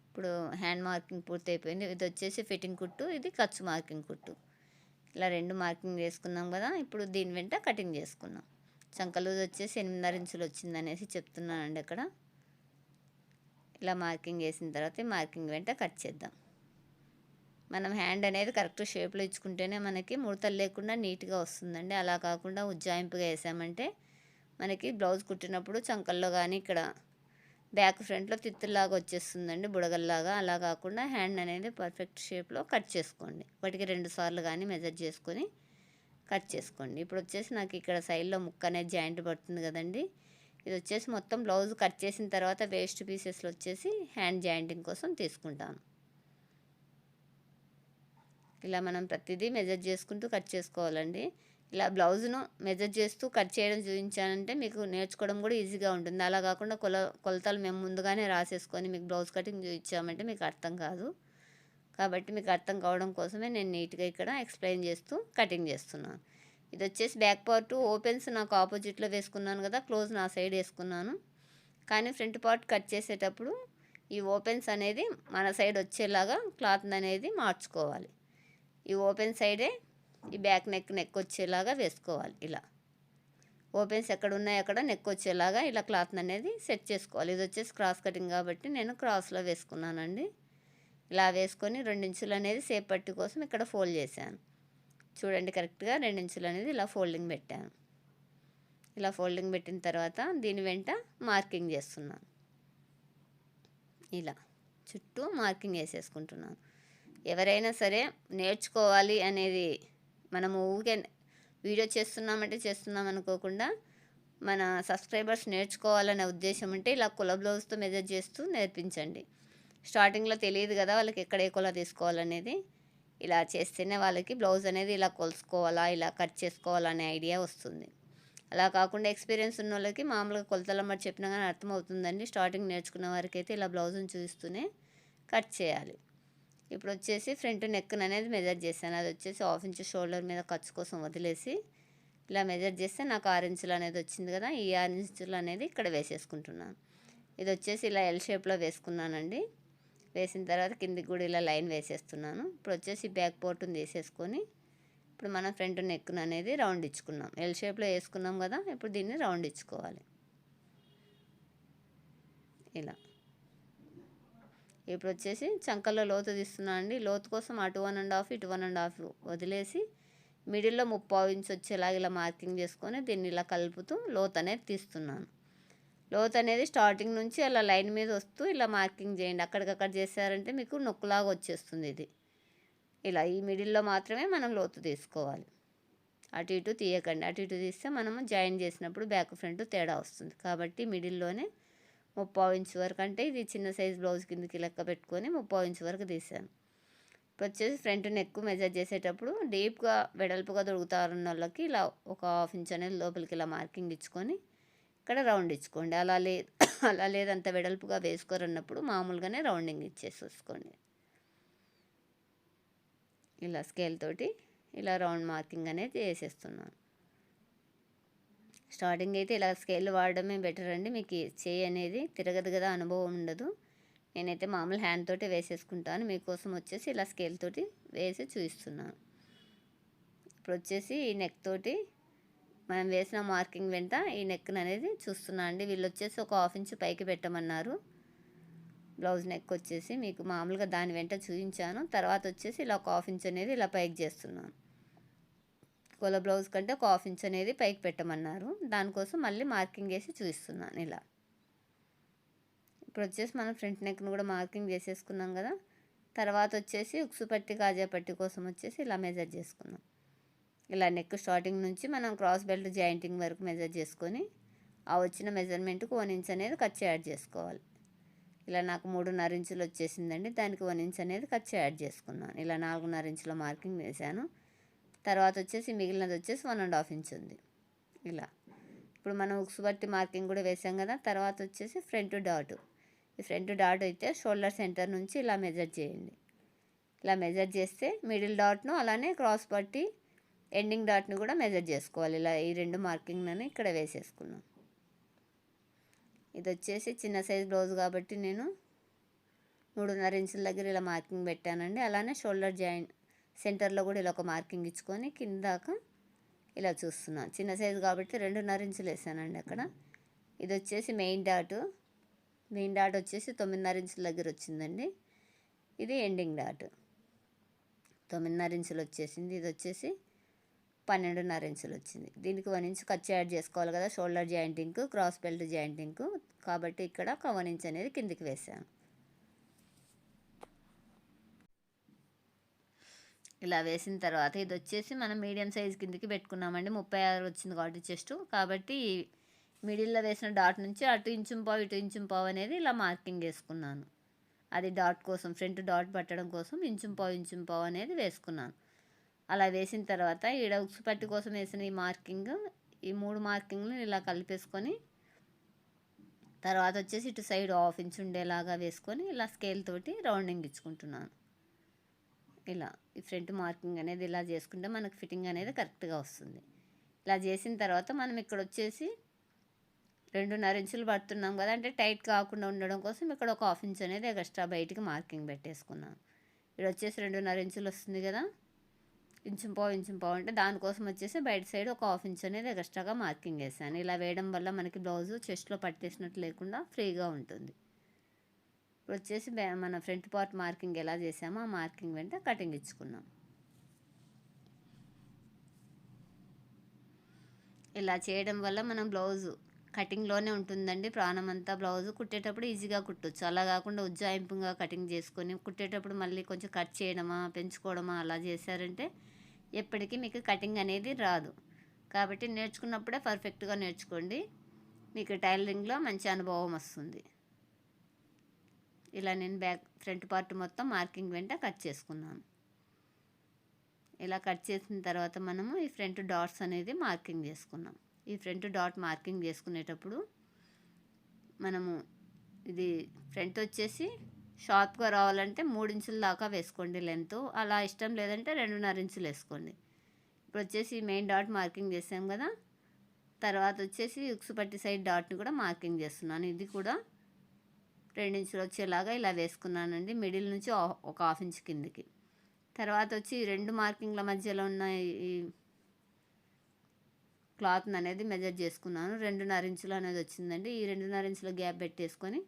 ఇప్పుడు హ్యాండ్ మార్కింగ్ పూర్తి అయిపోయింది ఇది వచ్చేసి ఫిట్టింగ్ కుట్టు ఇది ఖర్చు మార్కింగ్ కుట్టు. ఇలా రెండు మార్కింగ్ వేసుకున్నాం కదా ఇప్పుడు దీని వెంట కటింగ్ చేసుకున్నాం. చంకలూజ్ వచ్చేసి ఎనిమిదిన్నర ఇంచులు వచ్చిందనేసి చెప్తున్నానండి అక్కడ. ఇలా మార్కింగ్ వేసిన తర్వాత మార్కింగ్ వెంట కట్ చేద్దాం. మనం హ్యాండ్ అనేది కరెక్ట్ షేప్లో ఇచ్చుకుంటేనే మనకి ముడతలు లేకుండా నీట్గా వస్తుందండి. అలా కాకుండా ఉజ్జాయింపుగా వేసామంటే మనకి బ్లౌజ్ కుట్టినప్పుడు చంకల్లో కానీ ఇక్కడ బ్యాక్ ఫ్రంట్లో తిత్తుల్లాగా వచ్చేస్తుందండి బుడగల్లాగా. అలా కాకుండా హ్యాండ్ అనేది పర్ఫెక్ట్ షేప్లో కట్ చేసుకోండి. వాటికి రెండు సార్లు కానీ మెజర్ చేసుకొని కట్ చేసుకోండి. ఇప్పుడు వచ్చేసి నాకు ఇక్కడ సైడ్లో ముక్క అనేది జాయింట్ పడుతుంది కదండి. ఇది వచ్చేసి మొత్తం బ్లౌజ్ కట్ చేసిన తర్వాత వేస్ట్ పీసెస్లో వచ్చేసి హ్యాండ్ జాయింటింగ్ కోసం తీసుకుంటాను. ఇలా మనం ప్రతిదీ మెజర్ చేసుకుంటూ కట్ చేసుకోవాలండి. ఇలా బ్లౌజ్ను మెజర్ చేస్తూ కట్ చేయడం చూపించానంటే మీకు నేర్చుకోవడం కూడా ఈజీగా ఉంటుంది. అలా కాకుండా కొల కొలతలు మేము ముందుగానే రాసేసుకొని మీకు బ్లౌజ్ కటింగ్ చూపించామంటే మీకు అర్థం కాదు. కాబట్టి మీకు అర్థం కావడం కోసమే నేను నీట్గా ఇక్కడ ఎక్స్ప్లెయిన్ చేస్తూ కటింగ్ చేస్తున్నాను. ఇది వచ్చేసి బ్యాక్ పార్ట్ ఓపెన్స్ నాకు ఆపోజిట్లో వేసుకున్నాను కదా క్లోజ్ నా సైడ్ వేసుకున్నాను. కానీ ఫ్రంట్ పార్ట్ కట్ చేసేటప్పుడు ఈ ఓపెన్స్ అనేది మన సైడ్ వచ్చేలాగా క్లాత్ అనేది మార్చుకోవాలి. ఈ ఓపెన్ సైడే ఈ బ్యాక్ నెక్ నెక్ వచ్చేలాగా వేసుకోవాలి ఇలా. ఓపెన్స్ ఎక్కడ ఉన్నాయో అక్కడ నెక్ వచ్చేలాగా ఇలా క్లాత్ అనేది సెట్ చేసుకోవాలి. ఇది వచ్చేసి క్రాస్ కటింగ్ కాబట్టి నేను క్రాస్లో వేసుకున్నానండి. ఇలా వేసుకొని రెండించులు అనేది సేప్ పట్టి కోసం ఇక్కడ ఫోల్డ్ చేశాను. చూడండి కరెక్ట్గా రెండించులు అనేది ఇలా ఫోల్డింగ్ పెట్టాను. ఇలా ఫోల్డింగ్ పెట్టిన తర్వాత దీని వెంట మార్కింగ్ చేస్తున్నాను. ఇలా. చుట్టూ మార్కింగ్ వేసేసుకుంటున్నాను. ఎవరైనా సరే నేర్చుకోవాలి అనేది మనము ఊరికే వీడియో చేస్తున్నామంటే చేస్తున్నాం అనుకోకుండా మన సబ్స్క్రైబర్స్ నేర్చుకోవాలనే ఉద్దేశం ఉంటే ఇలా కుల బ్లౌజ్తో మెజర్ చేస్తూ నేర్పించండి. స్టార్టింగ్లో తెలియదు కదా వాళ్ళకి ఎక్కడ ఏ కుల తీసుకోవాలనేది. ఇలా చేస్తేనే వాళ్ళకి బ్లౌజ్ అనేది ఇలా కొలుసుకోవాలా ఇలా కట్ చేసుకోవాలనే ఐడియా వస్తుంది. అలా కాకుండా ఎక్స్పీరియన్స్ ఉన్న వాళ్ళకి మామూలుగా కొలతల మాట చెప్పినా కానీ అర్థమవుతుందండి. స్టార్టింగ్ నేర్చుకున్న వారికి అయితే ఇలా బ్లౌజ్ని చూస్తూనే కట్ చేయాలి. ఇప్పుడు వచ్చేసి ఫ్రంట్ నెక్ అనేది మెజర్ చేశాను. అది వచ్చేసి హాఫ్ ఇంచ్ షోల్డర్ మీద ఖర్చు కోసం వదిలేసి ఇలా మెజర్ చేస్తే నాకు ఆరు ఇంచులు అనేది వచ్చింది కదా ఈ ఆరు ఇంచులు అనేది ఇక్కడ వేసేసుకుంటున్నాను. ఇది వచ్చేసి ఇలా ఎల్ షేప్లో వేసుకున్నానండి. వేసిన తర్వాత కిందికి కూడా ఇలా లైన్ వేసేస్తున్నాను. ఇప్పుడు వచ్చేసి బ్యాక్ పోర్టును తీసేసుకొని ఇప్పుడు మనం ఫ్రంట్ నెక్ అనేది రౌండ్ ఇచ్చుకున్నాం. ఎల్ షేప్లో వేసుకున్నాం కదా ఇప్పుడు దీన్ని రౌండ్ ఇచ్చుకోవాలి. ఇలా. ఇప్పుడు వచ్చేసి చంకల్లో లోతు తీస్తున్నాను అండి. లోతు కోసం అటు వన్ అండ్ హాఫ్ ఇటు వన్ అండ్ హాఫ్ వదిలేసి మిడిల్లో ముప్పావు ఇంచ్ వచ్చేలాగా ఇలా మార్కింగ్ చేసుకొని దీన్ని ఇలా కలుపుతూ లోత్ అనేది తీస్తున్నాను. లోత్ అనేది స్టార్టింగ్ నుంచి అలా లైన్ మీద వస్తూ ఇలా మార్కింగ్ చేయండి. అక్కడికక్కడ చేశారంటే మీకు నొక్కులాగా వచ్చేస్తుంది ఇది. ఇలా ఈ మిడిల్లో మాత్రమే మనం లోతు తీసుకోవాలి. అటు ఇటు తీయకండి. అటు ఇటు తీస్తే మనము జాయిన్ చేసినప్పుడు బ్యాక్ ఫ్రంట్ తేడా వస్తుంది. కాబట్టి మిడిల్లోనే ముప్పావు ఇంచు వరకు. అంటే ఇది చిన్న సైజ్ బ్లౌజ్ కిందకి లెక్క పెట్టుకొని ముప్పావు ఇంచు వరకు తీసాను ఇప్పుడు వచ్చేసి ఫ్రంట్ నెక్ మెజర్ చేసేటప్పుడు డీప్గా వెడల్పుగా దొరుకుతారున్న వాళ్ళకి ఇలా ఒక హాఫ్ ఇంచ్ అనేది లోపలికి ఇలా మార్కింగ్ ఇచ్చుకొని ఇక్కడ రౌండ్ ఇచ్చుకోండి. అలా లే అలా లేదంత వెడల్పుగా వేసుకోరన్నప్పుడు మామూలుగానే రౌండింగ్ ఇచ్చేసేసుకోండి. ఇలా స్కేల్ తోటి ఇలా రౌండ్ మార్కింగ్ అనేది చేసేస్తున్నాను. స్టార్టింగ్ అయితే ఇలా స్కేల్ వాడడమే బెటర్ అండి. మీకు చేయి అనేది తిరగదు కదా అనుభవం ఉండదు. నేనైతే మామూలు హ్యాండ్ తోటి వేసేసుకుంటాను. మీకోసం వచ్చేసి ఇలా స్కేల్ తోటి వేసి చూపిస్తున్నాను. ఇప్పుడు వచ్చేసి ఈ నెక్ తోటి మనం వేసిన మార్కింగ్ వెంట ఈ నెక్ను అనేది చూస్తున్నా అండి. వీళ్ళు వచ్చేసి ఒక హాఫ్ ఇంచ్ పైకి పెట్టమన్నారు. బ్లౌజ్ నెక్ వచ్చేసి మీకు మామూలుగా దాని వెంట చూపించాను. తర్వాత వచ్చేసి ఇలా ఒక హాఫ్ ఇంచ్ అనేది ఇలా పైకి చేస్తున్నాను. కొల బ్లౌజ్ కంటే ఒక హాఫ్ ఇంచ్ అనేది పైకి పెట్టమన్నారు. దానికోసం మళ్ళీ మార్కింగ్ వేసి చూపిస్తున్నాను ఇలా. ఇప్పుడు వచ్చేసి మనం ఫ్రంట్ నెక్ను కూడా మార్కింగ్ చేసేసుకున్నాం కదా. తర్వాత వచ్చేసి ఉక్సు పట్టి కాజా పట్టి కోసం వచ్చేసి ఇలా మెజర్ చేసుకున్నాం. ఇలా నెక్ స్టార్టింగ్ నుంచి మనం క్రాస్ బెల్ట్ జాయింటింగ్ వరకు మెజర్ చేసుకొని ఆ వచ్చిన మెజర్మెంట్కి వన్ ఇంచ్ అనేది ఖర్చు యాడ్ చేసుకోవాలి. ఇలా నాకు మూడున్నర ఇంచులు వచ్చేసిందండి. దానికి వన్ ఇంచ్ అనేది ఖర్చు యాడ్ చేసుకున్నాను. ఇలా నాలుగున్నర ఇంచుల మార్కింగ్ వేసాను తర్వాత వచ్చేసి మిగిలినది వచ్చేసి వన్ అండ్ హాఫ్ ఇంచ్ ఉంది. ఇలా. ఇప్పుడు మనం ఉక్స్ బట్టి మార్కింగ్ కూడా వేసాం కదా తర్వాత వచ్చేసి ఫ్రంట్ డాట్. ఈ ఫ్రంట్ డాట్ అయితే షోల్డర్ సెంటర్ నుంచి ఇలా మెజర్ చేయండి. ఇలా మెజర్ చేస్తే మిడిల్ డాట్ను అలానే క్రాస్ పట్టి ఎండింగ్ డాట్ని కూడా మెజర్ చేసుకోవాలి. ఇలా ఈ రెండు మార్కింగ్లను ఇక్కడ వేసేసుకున్నాం. ఇది వచ్చేసి చిన్న సైజ్ బ్లౌజ్ కాబట్టి నేను మూడున్నర ఇంచుల దగ్గర ఇలా మార్కింగ్ పెట్టానండి. అలానే షోల్డర్ జాయింట్ సెంటర్లో కూడా ఇలా ఒక మార్కింగ్ ఇచ్చుకొని కిందాక ఇలా చూస్తున్నాను చిన్న సైజు కాబట్టి రెండున్నర ఇంచులు వేసానండి అక్కడ. ఇది వచ్చేసి మెయిన్ డాట్. మెయిన్ డాట్ వచ్చేసి తొమ్మిదిన్నర ఇంచుల దగ్గర వచ్చిందండి. ఇది ఎండింగ్ డాట్. తొమ్మిదిన్నర ఇంచులు వచ్చేసింది. ఇది వచ్చేసి పన్నెండున్నర ఇంచులు వచ్చింది. దీనికి వన్ ఇంచు ఖర్చు యాడ్ చేసుకోవాలి కదా shoulder jointing cross belt jointing. కాబట్టి ఇక్కడ ఒక వన్ ఇంచ్ అనేది కిందికి వేసాను. ఇలా వేసిన తర్వాత ఇది వచ్చేసి మనం మీడియం సైజ్ కిందికి పెట్టుకున్నామండి. ముప్పై ఆరు వచ్చింది కాబట్టి చెస్ట్ కాబట్టి మిడిల్లో వేసిన డాట్ నుంచి అటు ఇంచు పావు ఇటు ఇంచు పావు అనేది ఇలా మార్కింగ్ వేసుకున్నాను. అది డాట్ కోసం ఫ్రంట్ డాట్ పట్టడం కోసం ఇంచుం పావు ఇంచుం పావు అనేది వేసుకున్నాను. అలా వేసిన తర్వాత ఈడ ఉక్సు పట్టి కోసం వేసిన ఈ మార్కింగ్ ఈ మూడు మార్కింగ్లు ఇలా కలిపేసుకొని తర్వాత వచ్చేసి ఇటు సైడ్ హాఫ్ ఇంచ్ ఉండేలాగా వేసుకొని ఇలా స్కేల్ తోటి రౌండింగ్ ఇచ్చుకుంటున్నాను. ఇలా ఈ ఫ్రంట్ మార్కింగ్ అనేది ఇలా చేసుకుంటే మనకు ఫిట్టింగ్ అనేది కరెక్ట్గా వస్తుంది. ఇలా చేసిన తర్వాత మనం ఇక్కడ వచ్చేసి రెండున్నర ఇంచులు పడుతున్నాం కదా అంటే టైట్ కాకుండా ఉండడం కోసం ఇక్కడ ఒక హాఫ్ ఇంచ్ అనేది ఎక్స్ట్రా బయటికి మార్కింగ్ పెట్టేసుకున్నాం. ఇక్కడ వచ్చేసి రెండున్నర ఇంచులు వస్తుంది కదా ఇంచుం పావు ఇంచుం పావు అంటే దానికోసం వచ్చేసి బయట సైడ్ ఒక హాఫ్ ఇంచ్ అనేది ఎక్స్ట్రాగా మార్కింగ్ వేసాను. ఇలా వేయడం వల్ల మనకి బ్లౌజు చెస్ట్లో పట్టేసినట్టు లేకుండా ఫ్రీగా ఉంటుంది. ఇప్పుడు వచ్చేసి మన ఫ్రంట్ పార్ట్ మార్కింగ్ ఎలా చేసామో ఆ మార్కింగ్ వెంట కటింగ్ ఇచ్చుకున్నాం. ఇలా చేయడం వల్ల మనం బ్లౌజు కటింగ్లోనే ఉంటుందండి. ప్రాణం అంతా బ్లౌజ్ కుట్టేటప్పుడు ఈజీగా కుట్టొచ్చు. అలా కాకుండా ఉజ్జాయింపుగా కటింగ్ చేసుకొని కుట్టేటప్పుడు మళ్ళీ కొంచెం కట్ చేయడమా పెంచుకోవడమా అలా చేశారంటే ఎప్పటికీ మీకు కటింగ్ అనేది రాదు. కాబట్టి నేర్చుకున్నప్పుడే పర్ఫెక్ట్గా నేర్చుకోండి. మీకు టైలరింగ్లో మంచి అనుభవం వస్తుంది. ఇలా నేను బ్యాక్ ఫ్రంట్ పార్ట్ మొత్తం మార్కింగ్ వెంట కట్ చేసుకున్నాను. ఇలా కట్ చేసిన తర్వాత మనము ఈ ఫ్రంట్ డాట్స్ అనేది మార్కింగ్ చేసుకున్నాం. ఈ ఫ్రంట్ డాట్ మార్కింగ్ చేసుకునేటప్పుడు మనము ఇది ఫ్రంట్ వచ్చేసి షార్ప్గా రావాలంటే మూడు ఇంచుల దాకా వేసుకోండి లెంత్. అలా ఇష్టం లేదంటే రెండున్నర ఇంచులు వేసుకోండి. ఇప్పుడు వచ్చేసి మెయిన్ డాట్ మార్కింగ్ చేసాం కదా తర్వాత వచ్చేసి ఉక్సుపట్టి సైడ్ డాట్ని కూడా మార్కింగ్ చేస్తున్నాను. ఇది కూడా రెండించులు వచ్చేలాగా ఇలా వేసుకున్నానండి. మిడిల్ నుంచి ఒక హాఫ్ ఇంచ్ కిందికి. తర్వాత వచ్చి రెండు మార్కింగ్ల మధ్యలో ఉన్న ఈ క్లాత్ని అనేది మెజర్ చేసుకున్నాను. రెండున్నర ఇంచులు అనేది వచ్చిందండి. ఈ రెండున్నర ఇంచుల గ్యాప్ పెట్టేసుకొని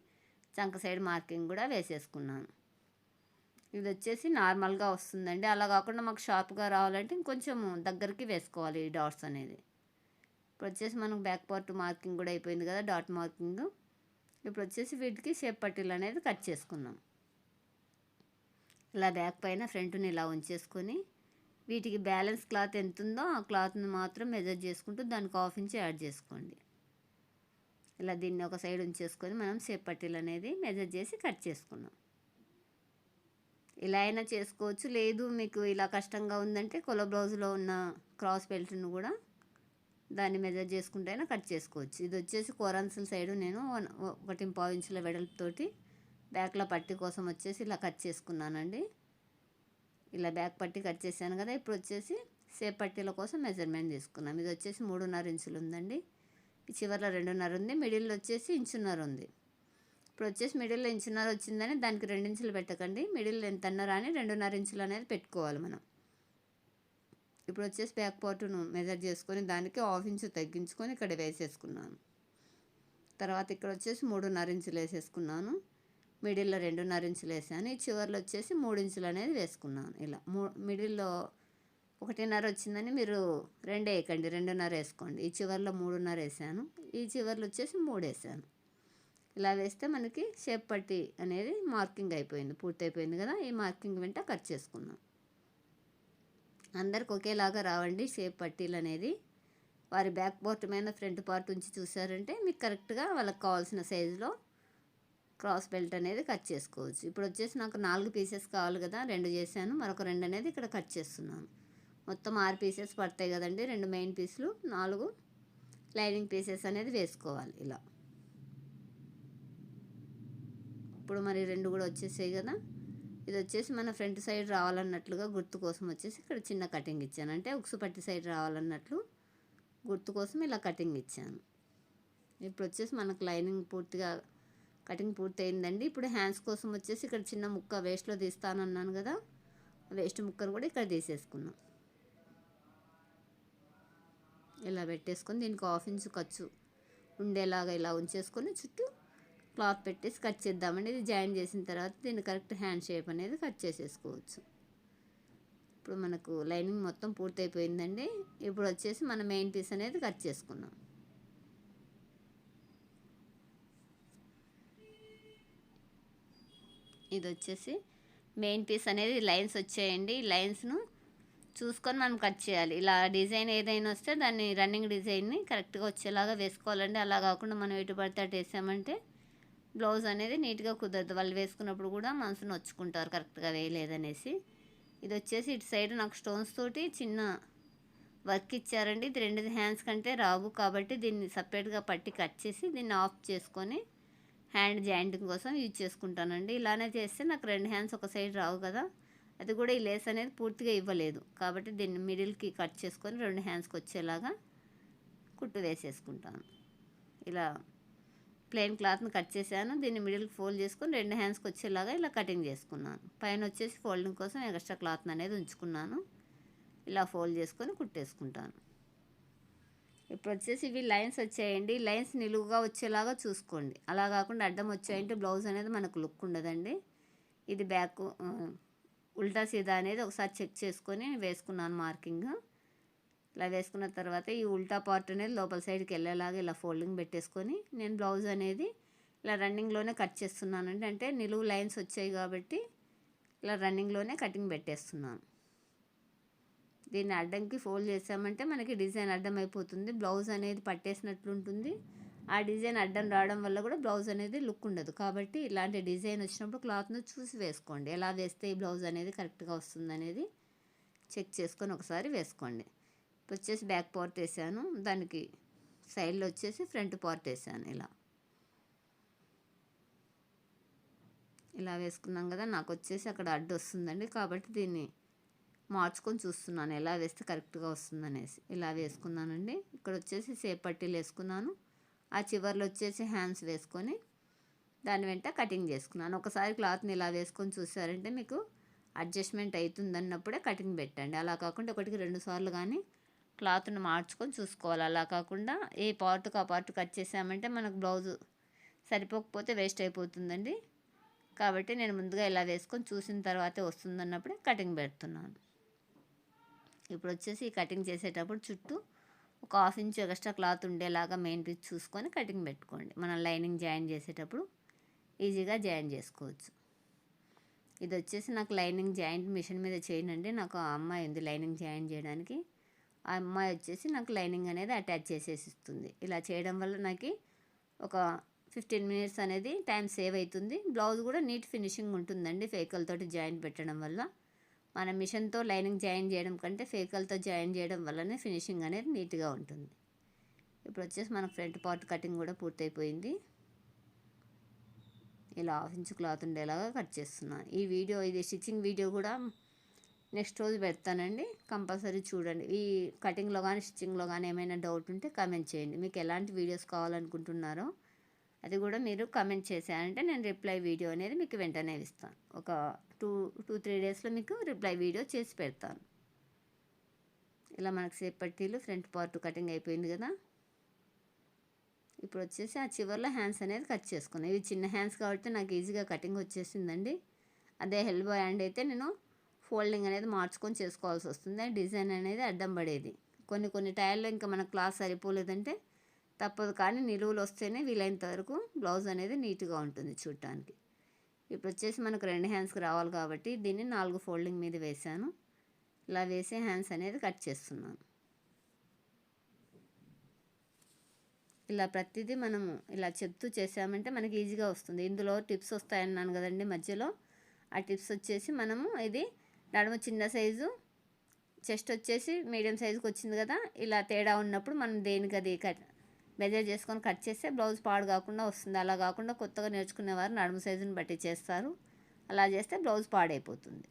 చంక సైడ్ మార్కింగ్ కూడా వేసేసుకున్నాను. ఇది వచ్చేసి నార్మల్గా వస్తుందండి. అలా కాకుండా మాకు షార్ప్గా రావాలంటే ఇంకొంచెం దగ్గరికి వేసుకోవాలి ఈ డాట్స్ అనేది. ఇప్పుడు వచ్చేసి మనకు బ్యాక్ పార్ట్ మార్కింగ్ కూడా అయిపోయింది కదా డాట్ మార్కింగ్. ఇప్పుడు వచ్చేసి వీటికి షేప్ పట్టీలు అనేది కట్ చేసుకుందాం. ఇలా బ్యాక్ పైన ఫ్రంట్ని ఇలా ఉంచేసుకొని వీటికి బ్యాలెన్స్ క్లాత్ ఎంత ఉందో ఆ క్లాత్ని మాత్రం మెజర్ చేసుకుంటూ దానికి హాఫ్ ఇంచ్ యాడ్ చేసుకోండి. ఇలా దీన్ని ఒక సైడ్ ఉంచేసుకొని మనం షేప్ పట్టీలు అనేది మెజర్ చేసి కట్ చేసుకున్నాం ఇలా అయినా చేసుకోవచ్చు. లేదు మీకు ఇలా కష్టంగా ఉందంటే కొల బ్లౌజ్లో ఉన్న క్రాస్ బెల్ట్ను కూడా దాన్ని మెజర్ చేసుకుంటే అయినా కట్ చేసుకోవచ్చు. ఇది వచ్చేసి కోరాన్సిల్ సైడ్ నేను వన్- ఒకటి పావు ఇంచుల వెడల్పుతోటి బ్యాక్లో పట్టి కోసం వచ్చేసి ఇలా కట్ చేసుకున్నానండి. ఇలా బ్యాక్ పట్టి కట్ చేశాను కదా ఇప్పుడు వచ్చేసి సేప్ పట్టీల కోసం మెజర్మెంట్ తీసుకున్నాం ఇది వచ్చేసి మూడున్నర ఇంచులు ఉందండి. చివరిలో రెండున్నర ఉంది మిడిల్లో వచ్చేసి ఇంచున్నర ఉంది. ఇప్పుడు వచ్చేసి మిడిల్లో ఇంచున్నర వచ్చిందని దానికి రెండు ఇంచులు పెట్టకండి. మిడిల్ ఎంత అన్నారా అని రెండున్నర ఇంచులు అనేది పెట్టుకోవాలి మనం. ఇప్పుడు వచ్చేసి బ్యాక్ పార్ట్ను మెజర్ చేసుకొని దానికి హాఫ్ ఇంచు తగ్గించుకొని ఇక్కడ వేసేసుకున్నాను. తర్వాత ఇక్కడ వచ్చేసి మూడున్నర ఇంచులు వేసేసుకున్నాను. మిడిల్లో రెండున్నర ఇంచులు వేసాను. ఈ చివర్లో వచ్చేసి మూడు ఇంచులు అనేది వేసుకున్నాను. ఇలా మూ మిడిల్లో ఒకటిన్నర వచ్చిందని మీరు రెండు వేయకండి. రెండున్నర వేసుకోండి. ఈ చివర్లో మూడున్నర వేసాను. ఈ చివరిలో వచ్చేసి మూడు వేసాను. ఇలా వేస్తే మనకి షేప్ పట్టి అనేది మార్కింగ్ అయిపోయింది. పూర్తయిపోయింది కదా? ఈ మార్కింగ్ వెంట కట్ చేసుకుందాం అందరికి ఒకేలాగా రావండి షేప్ పట్టీలు అనేది వారి బ్యాక్ పార్ట్ మీద ఫ్రంట్ పార్ట్ ఉంచి చూసారంటే మీకు కరెక్ట్గా వాళ్ళకి కావాల్సిన సైజులో క్రాస్ బెల్ట్ అనేది కట్ చేసుకోవచ్చు. ఇప్పుడు వచ్చేసి నాకు నాలుగు పీసెస్ కావాలి కదా రెండు చేశాను మరొక రెండు అనేది ఇక్కడ కట్ చేస్తున్నాను. మొత్తం ఆరు పీసెస్ పడతాయి కదండి రెండు మెయిన్ పీసులు నాలుగు లైనింగ్ పీసెస్ అనేది వేసుకోవాలి ఇలా. ఇప్పుడు మరి రెండు కూడా వచ్చేసాయి కదా. ఇది వచ్చేసి మన ఫ్రంట్ సైడ్ రావాలన్నట్లుగా గుర్తు కోసం వచ్చేసి ఇక్కడ చిన్న కటింగ్ ఇచ్చాను. అంటే ఉక్సు పట్టి సైడ్ రావాలన్నట్లు గుర్తు కోసం ఇలా కటింగ్ ఇచ్చాను. ఇప్పుడు వచ్చేసి మనకు లైనింగ్ పూర్తిగా కటింగ్ పూర్తి అయిందండి ఇప్పుడు హ్యాండ్స్ కోసం వచ్చేసి ఇక్కడ చిన్న ముక్క వేస్ట్లో తీస్తానన్నాను కదా వేస్ట్ ముక్కను కూడా ఇక్కడ తీసేసుకున్నాం. ఇలా పెట్టేసుకొని దీనికి హాఫ్ ఇంచు ఖర్చు ఉండేలాగా ఇలా ఉంచేసుకొని చుట్టూ క్లాత్ పెట్టేసి కట్ చేద్దామండి. ఇది జాయిన్ చేసిన తర్వాత దీన్ని కరెక్ట్ హ్యాండ్ షేప్ అనేది కట్ చేసేసుకోవచ్చు. ఇప్పుడు మనకు లైనింగ్ మొత్తం పూర్తయిపోయిందండి. ఇప్పుడు వచ్చేసి మన మెయిన్ పీస్ అనేది కట్ చేసుకున్నాం. ఇది వచ్చేసి మెయిన్ పీస్ అనేది లైన్స్ వచ్చాయండి. ఈ లైన్స్ను చూసుకొని మనం కట్ చేయాలి. ఇలా డిజైన్ ఏదైనా వస్తే దాన్ని రన్నింగ్ డిజైన్ని కరెక్ట్గా వచ్చేలాగా వేసుకోవాలండి. అలా కాకుండా మనం ఎటు పడితే అటు వేసామంటే బ్లౌజ్ అనేది నీట్గా కుదరదు. వాళ్ళు వేసుకున్నప్పుడు కూడా మనసు నొచ్చుకుంటారు కరెక్ట్గా వేయలేదనేసి. ఇది వచ్చేసి ఇటు సైడ్ నాకు స్టోన్స్ తోటి చిన్న వర్క్ ఇచ్చారండి. ఇది రెండు హ్యాండ్స్ కంటే రావు కాబట్టి దీన్ని సపరేట్గా పట్టి కట్ చేసి దీన్ని ఆఫ్ చేసుకొని హ్యాండ్ జాయింటింగ్ కోసం యూజ్ చేసుకుంటానండి. ఇలానే చేస్తే నాకు రెండు హ్యాండ్స్ ఒక సైడ్ రావు కదా. అది కూడా ఈ లేస్ అనేది పూర్తిగా ఇవ్వలేదు. కాబట్టి దీన్ని మిడిల్కి కట్ చేసుకొని రెండు హ్యాండ్స్కి వచ్చేలాగా కుట్టు వేసేసుకుంటాను. ఇలా ప్లెయిన్ క్లాత్ని కట్ చేశాను. దీన్ని మిడిల్ ఫోల్డ్ చేసుకొని రెండు హ్యాండ్స్కి వచ్చేలాగా ఇలా కటింగ్ చేసుకున్నాను. పైన వచ్చేసి ఫోల్డింగ్ కోసం ఎక్స్ట్రా క్లాత్ అనేది ఉంచుకున్నాను. ఇలా ఫోల్డ్ చేసుకొని కుట్టేసుకుంటాను. ఇప్పుడు వచ్చేసి ఇవి లైన్స్ వచ్చాయండి. లైన్స్ నిలువుగా వచ్చేలాగా చూసుకోండి. అలా కాకుండా అడ్డం వచ్చాయంటే బ్లౌజ్ అనేది మనకు లుక్ ఉండదండి. ఇది బ్యాక్ ఉల్టా సీదా అనేది ఒకసారి చెక్ చేసుకొని వేసుకున్నాను మార్కింగ్. ఇలా వేసుకున్న తర్వాత ఈ ఉల్టా పార్ట్ అనేది లోపల సైడ్కి వెళ్ళేలాగా ఇలా ఫోల్డింగ్ పెట్టేసుకొని నేను బ్లౌజ్ అనేది ఇలా రన్నింగ్లోనే కట్ చేస్తున్నానండి అంటే నిలువు లైన్స్ వచ్చాయి కాబట్టి ఇలా రన్నింగ్లోనే కటింగ్ పెట్టేస్తున్నాను. దీన్ని అడ్డంకి ఫోల్డ్ చేసామంటే మనకి డిజైన్ అడ్డం అయిపోతుంది బ్లౌజ్ అనేది పట్టేసినట్లు ఉంటుంది. ఆ డిజైన్ అడ్డం రావడం వల్ల కూడా బ్లౌజ్ అనేది లుక్ ఉండదు. కాబట్టి ఇలాంటి డిజైన్ వచ్చినప్పుడు క్లాత్ను చూసి వేసుకోండి. ఎలా వేస్తే ఈ బ్లౌజ్ అనేది కరెక్ట్గా వస్తుంది అనేది చెక్ చేసుకొని ఒకసారి వేసుకోండి. వచ్చేసి బ్యాక్ పార్ట్ వేసాను. దానికి సైడ్లో వచ్చేసి ఫ్రంట్ పార్ట్ వేసాను ఇలా. ఇలా వేసుకున్నాం కదా నాకు వచ్చేసి అక్కడ అడ్డు వస్తుందండి. కాబట్టి దీన్ని మార్చుకొని చూస్తున్నాను ఎలా వేస్తే కరెక్ట్గా వస్తుందనేసి. ఇలా వేసుకున్నానండి. ఇక్కడ వచ్చేసి సేప్ పట్టీలు వేసుకున్నాను. ఆ చివర్లో వచ్చేసి హ్యాండ్స్ వేసుకొని దాని వెంట కటింగ్ చేసుకున్నాను. ఒకసారి క్లాత్ని ఇలా వేసుకొని చూసారంటే మీకు అడ్జస్ట్మెంట్ అవుతుందన్నప్పుడే కటింగ్ పెట్టండి. అలా కాకుండా ఒకటికి రెండు సార్లు కానీ క్లాత్ని మార్చుకొని చూసుకోవాలి. అలా కాకుండా ఏ పార్ట్కి ఆ పార్ట్ కట్ చేసామంటే మనకు బ్లౌజ్ సరిపోకపోతే వేస్ట్ అయిపోతుందండి. కాబట్టి నేను ముందుగా ఇలా వేసుకొని చూసిన తర్వాతే వస్తుందన్నప్పుడే కటింగ్ పెడుతున్నాను. ఇప్పుడు వచ్చేసి కటింగ్ చేసేటప్పుడు చుట్టూ ఒక హాఫ్ ఇంచ్ ఎక్స్ట్రా క్లాత్ ఉండేలాగా మెయిన్ పీస్ చూసుకొని కటింగ్ పెట్టుకోండి. మనం లైనింగ్ జాయిన్ చేసేటప్పుడు ఈజీగా జాయిన్ చేసుకోవచ్చు. ఇది వచ్చేసి నాకు లైనింగ్ జాయింట్ మిషన్ మీద చేయనండి. నాకు ఆ అమ్మాయి ఉంది లైనింగ్ జాయిన్ చేయడానికి. ఆ అమ్మాయి వచ్చేసి నాకు లైనింగ్ అనేది అటాచ్ చేసేసి ఇస్తుంది ఇలా చేయడం వల్ల నాకు ఒక ఫిఫ్టీన్ మినిట్స్ అనేది టైం సేవ్ అవుతుంది బ్లౌజ్ కూడా నీట్ ఫినిషింగ్ ఉంటుందండి ఫేకల్తో జాయింట్ పెట్టడం వల్ల. మన మిషన్తో లైనింగ్ జాయిన్ చేయడం కంటే ఫేకల్తో జాయిన్ చేయడం వల్లనే ఫినిషింగ్ అనేది నీట్గా ఉంటుంది. ఇప్పుడు వచ్చేసి మన ఫ్రంట్ పార్ట్ కటింగ్ కూడా పూర్తయిపోయింది. ఇలా హాఫ్ ఇంచ్ క్లాత్ ఉండేలాగా కట్ చేస్తున్నాను ఈ వీడియో ఇది స్టిచ్చింగ్ వీడియో కూడా నెక్స్ట్ రోజు పెడతానండి కంపల్సరీ చూడండి. ఈ కటింగ్లో కానీ స్టిచ్చింగ్లో కానీ ఏమైనా డౌట్ ఉంటే కమెంట్ చేయండి. మీకు ఎలాంటి వీడియోస్ కావాలనుకుంటున్నారో అది కూడా మీరు కమెంట్ చేశారంటే నేను రిప్లై వీడియో అనేది మీకు వెంటనే ఇస్తాను. ఒక టూ టూ త్రీ డేస్లో మీకు రిప్లై వీడియో చేసి పెడతాను. ఇలా మనకు సేప్ ఫ్రంట్ పార్ట్ కటింగ్ అయిపోయింది కదా. ఇప్పుడు వచ్చేసి ఆ చివర్లో హ్యాండ్స్ అనేది కట్ చేసుకున్నాను. ఇవి చిన్న హ్యాండ్స్ కాబట్టి నాకు ఈజీగా కటింగ్ వచ్చేసిందండి. అదే హెల్బో హ్యాండ్ అయితే నేను ఫోల్డింగ్ అనేది మార్చుకొని చేసుకోవాల్సి వస్తుంది. డిజైన్ అనేది అడ్డం పడేది. కొన్ని కొన్ని టైర్లో ఇంకా మన క్లాస్ సరిపోలేదంటే తప్పదు. కానీ నిలువులు వస్తేనే వీలైనంత వరకు బ్లౌజ్ అనేది నీట్గా ఉంటుంది చూడటానికి. ఇప్పుడు వచ్చేసి మనకు రెండు హ్యాండ్స్కి రావాలి కాబట్టి దీన్ని నాలుగు ఫోల్డింగ్ మీద వేసాను ఇలా వేసే హ్యాండ్స్ అనేది కట్ చేస్తున్నాను. ఇలా ప్రతిదీ మనము ఇలా చెప్తూ చేసామంటే మనకి ఈజీగా వస్తుంది. ఇందులో టిప్స్ వస్తాయన్నాను కదండి మధ్యలో. ఆ టిప్స్ వచ్చేసి మనము ఇది నడుము చిన్న సైజు చెస్ట్ వచ్చేసి మీడియం సైజుకి వచ్చింది కదా ఇలా తేడా ఉన్నప్పుడు మనం దేనికి అది కట్ మెజర్ చేసుకొని కట్ చేస్తే బ్లౌజ్ పాడు కాకుండా వస్తుంది. అలా కాకుండా కొత్తగా నేర్చుకునేవారు నడుము సైజుని బట్టి చేస్తారు. అలా చేస్తే బ్లౌజ్ పాడైపోతుంది.